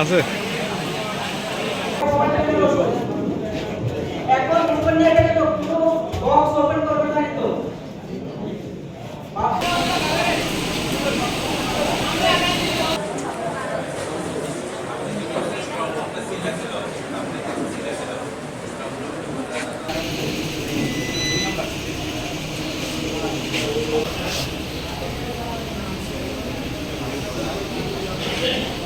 আছে। Amen.